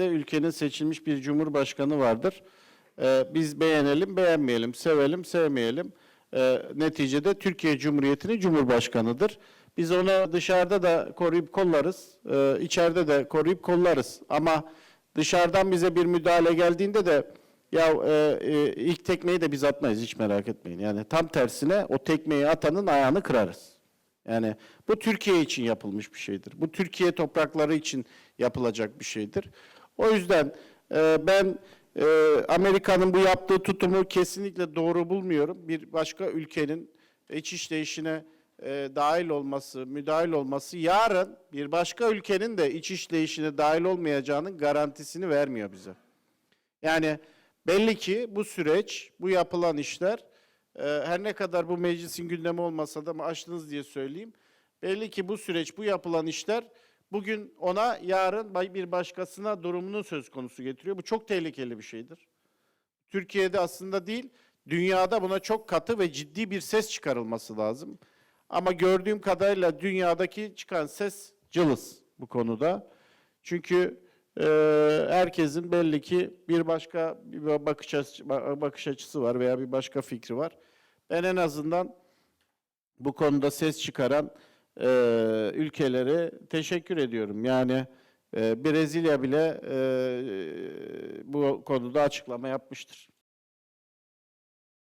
de ülkenin seçilmiş bir cumhurbaşkanı vardır. Ee, biz beğenelim, beğenmeyelim, sevelim, sevmeyelim. Ee, neticede Türkiye Cumhuriyeti'nin cumhurbaşkanıdır. Biz onu dışarıda da koruyup kollarız, ee, içeride de koruyup kollarız. Ama dışarıdan bize bir müdahale geldiğinde de ya e, e, ilk tekmeyi de biz atmayız hiç merak etmeyin. Yani tam tersine o tekmeyi atanın ayağını kırarız. Yani bu Türkiye için yapılmış bir şeydir. Bu Türkiye toprakları için yapılacak bir şeydir. O yüzden e, ben e, Amerika'nın bu yaptığı tutumu kesinlikle doğru bulmuyorum. Bir başka ülkenin iç işleyişine e, dahil olması, müdahil olması yarın bir başka ülkenin de iç işleyişine dahil olmayacağının garantisini vermiyor bize. Yani belli ki bu süreç, bu yapılan işler e, her ne kadar bu meclisin gündemi olmasa da ama açtınız diye söyleyeyim. Belli ki bu süreç, bu yapılan işler bugün ona, yarın bir başkasına durumunu söz konusu getiriyor. Bu çok tehlikeli bir şeydir. Türkiye'de aslında değil, dünyada buna çok katı ve ciddi bir ses çıkarılması lazım. Ama gördüğüm kadarıyla dünyadaki çıkan ses cılız bu konuda. Çünkü e, herkesin belli ki bir başka bir bakış açısı, bakış açısı var veya bir başka fikri var. Ben en azından bu konuda ses çıkaran e, ülkelere teşekkür ediyorum. Yani e, Brezilya bile e, bu konuda açıklama yapmıştır.